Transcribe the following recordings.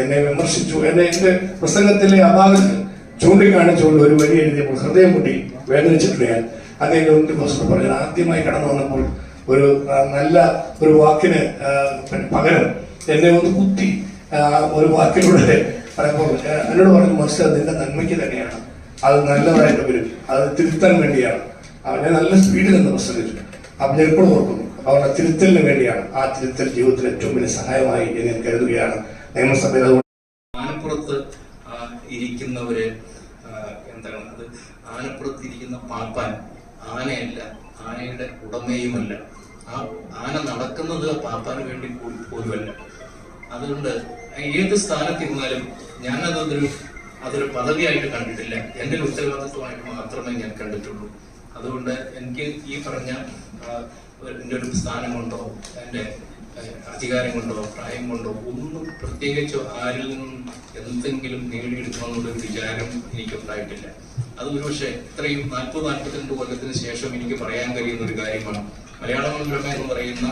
എന്നെ വിമർശിച്ചു. എന്നെ എന്റെ പ്രസംഗത്തിലെ അപാകതകൾ ചൂണ്ടിക്കാണിച്ചുകൊണ്ട് ഒരു വലിയ എഴുതിയപ്പോൾ ഹൃദയം മുട്ടി വേദനിച്ചിട്ടുണ്ട് ഞാൻ. അദ്ദേഹം ഒരു പറഞ്ഞു ആദ്യമായി കടന്നു വന്നപ്പോൾ ഒരു നല്ല ഒരു വാക്കിന് പകരം എന്നെ ഒന്ന് കുത്തി ഒരു വാക്കിലൂടെ പറയുമ്പോൾ എന്നോട് പറഞ്ഞു മനസ്സിൽ നിന്റെ നന്മയ്ക്ക് തന്നെയാണ്. അത് നല്ലതായിട്ട് വരും. അത് തിരുത്താൻ വേണ്ടിയാണ്. ഞാൻ നല്ല സ്പീഡിൽ നിന്ന് പ്രസംഗിച്ചു. അപ്പം ഞാൻ എപ്പോഴും ഓർക്കുന്നു അവരുടെ തിരുത്തലിന് വേണ്ടിയാണ് ആ തിരുത്തൽ ജീവിതത്തിൽ ഏറ്റവും വലിയ സഹായമായി എന്ന് ഞാൻ കരുതുകയാണ്. നിയമസഭയിൽ ആനപ്പുറത്ത് ഇരിക്കുന്നവര് എന്താണ് അത്? ആനപ്പുറത്ത് ഇരിക്കുന്ന പാപ്പാൻ ആനയല്ല ആനയുടെ ഉടമയുമല്ല. ആ ആന നടക്കുന്നത് പാപ്പാന് വേണ്ടി പോലുമല്ല. അതുകൊണ്ട് ഏത് സ്ഥാനത്തിരുന്നാലും ഞാനതൊരു അതൊരു അതൊരു പദവിയായിട്ട് കണ്ടിട്ടില്ല. എന്റെ ഒരു ഉത്തരവാദിത്വമായിട്ട് മാത്രമേ ഞാൻ കണ്ടിട്ടുള്ളൂ. അതുകൊണ്ട് എനിക്ക് ഈ പറഞ്ഞ എന്റെ ഒരു സ്ഥാനമുണ്ടോ? എന്റെ അധികാരം കൊണ്ടോ പ്രായം കൊണ്ടോ ഒന്നും പ്രത്യേകിച്ച് ആരിൽ നിന്നും എന്തെങ്കിലും നേടിയെടുക്കണമെന്നുള്ളൊരു വിചാരം എനിക്ക് ഉണ്ടായിട്ടില്ല അത് ഒരുപക്ഷെ ഇത്രയും നാൽപ്പത് നാൽപ്പത്തിരണ്ട് കൊല്ലത്തിന് ശേഷം എനിക്ക് പറയാൻ കഴിയുന്ന ഒരു കാര്യമാണ്. മലയാള മനോരമ എന്ന് പറയുന്ന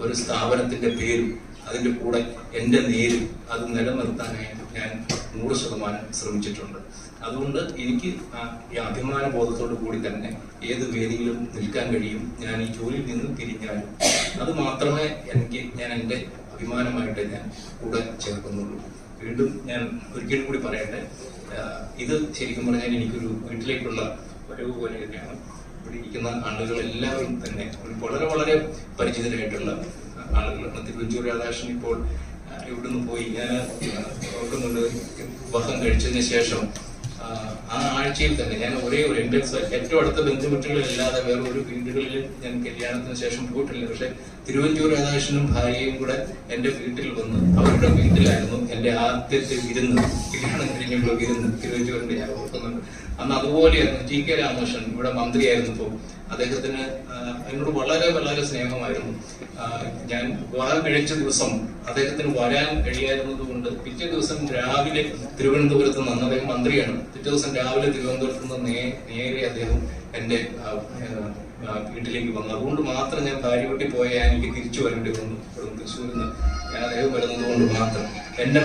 ഒരു സ്ഥാപനത്തിന്റെ പേരും അതിന്റെ കൂടെ എന്റെ നേര് അത് നിലനിർത്താനായിട്ട് ഞാൻ നൂറ് ശതമാനം ശ്രമിച്ചിട്ടുണ്ട്. അതുകൊണ്ട് എനിക്ക് ഈ അഭിമാന ബോധത്തോടു കൂടി തന്നെ ഏത് വേദിയിലും നിൽക്കാൻ കഴിയും. ഞാൻ ഈ ജോലിയിൽ നിന്ന് തിരിഞ്ഞാലും അത് മാത്രമേ എനിക്ക് ഞാൻ എന്റെ അഭിമാനമായിട്ട് ഞാൻ കൂടെ ചേർക്കുന്നുള്ളൂ. വീണ്ടും ഞാൻ ഒരിക്കലും കൂടി പറയട്ടെ ഇത് ശരിക്കും പറഞ്ഞാൽ എനിക്കൊരു വീട്ടിലേക്കുള്ള ഒരു പോലെ തന്നെയാണ് ഇവിടെ ഇരിക്കുന്ന ആളുകൾ എല്ലാവരും തന്നെ വളരെ വളരെ പരിചിതരായിട്ടുള്ള ആളുകളാണ്. തിരുവഞ്ചൂർ രാധാകൃഷ്ണൻ ഇപ്പോൾ ഇവിടുന്ന് പോയി? ഞാൻ ഓർക്കുന്നുണ്ട് വിവാഹം കഴിച്ചതിന് ശേഷം ആ, ആഴ്ചയിൽ തന്നെ ഞാൻ ഒരേ ഒരു എന്റെ ഏറ്റവും അടുത്ത ബന്ധുമിട്ടുകളില്ലാതെ വേറെ ഒരു വീടുകളിൽ ഞാൻ കല്യാണത്തിന് ശേഷം പോയിട്ടില്ല. പക്ഷെ തിരുവഞ്ചൂർ രാധാകൃഷ്ണനും ഭാര്യയും കൂടെ എന്റെ വീട്ടിൽ വന്ന് അവരുടെ വീട്ടിലായിരുന്നു എന്റെ ആദ്യത്തെ വിരുന്ന്. കല്യാണം കഴിഞ്ഞുള്ള വിരുന്ന് തിരുവഞ്ചൂരിന്റെ ഓർക്കുന്നുണ്ട്. അന്ന് അതുപോലെയായിരുന്നു ടി കെ രാമകൃഷ്ണൻ ഇവിടെ മന്ത്രിയായിരുന്നപ്പോൾ അദ്ദേഹത്തിന് എന്നോട് വളരെ വളരെ സ്നേഹമായിരുന്നു. ഞാൻ വളരെ കഴിച്ച ദിവസം അദ്ദേഹത്തിന് വരാൻ കഴിയായിരുന്നത് കൊണ്ട് പിറ്റേ ദിവസം രാവിലെ തിരുവനന്തപുരത്ത് നിന്ന് അദ്ദേഹം മന്ത്രിയാണ്. പിറ്റേ ദിവസം രാവിലെ തിരുവനന്തപുരത്ത് നിന്ന് നേ- നേരെ അദ്ദേഹം എന്റെ വീട്ടിലേക്ക് വന്നു. അതുകൊണ്ട് മാത്രം ഞാൻ കാര്യവട്ടി പോയാൽ എനിക്ക് തിരിച്ചു വരേണ്ടി വന്നു. തൃശ്ശൂരിൽ നിന്ന് ഞാൻ അദ്ദേഹം വരുന്നത് കൊണ്ട് മാത്രം. എന്നെ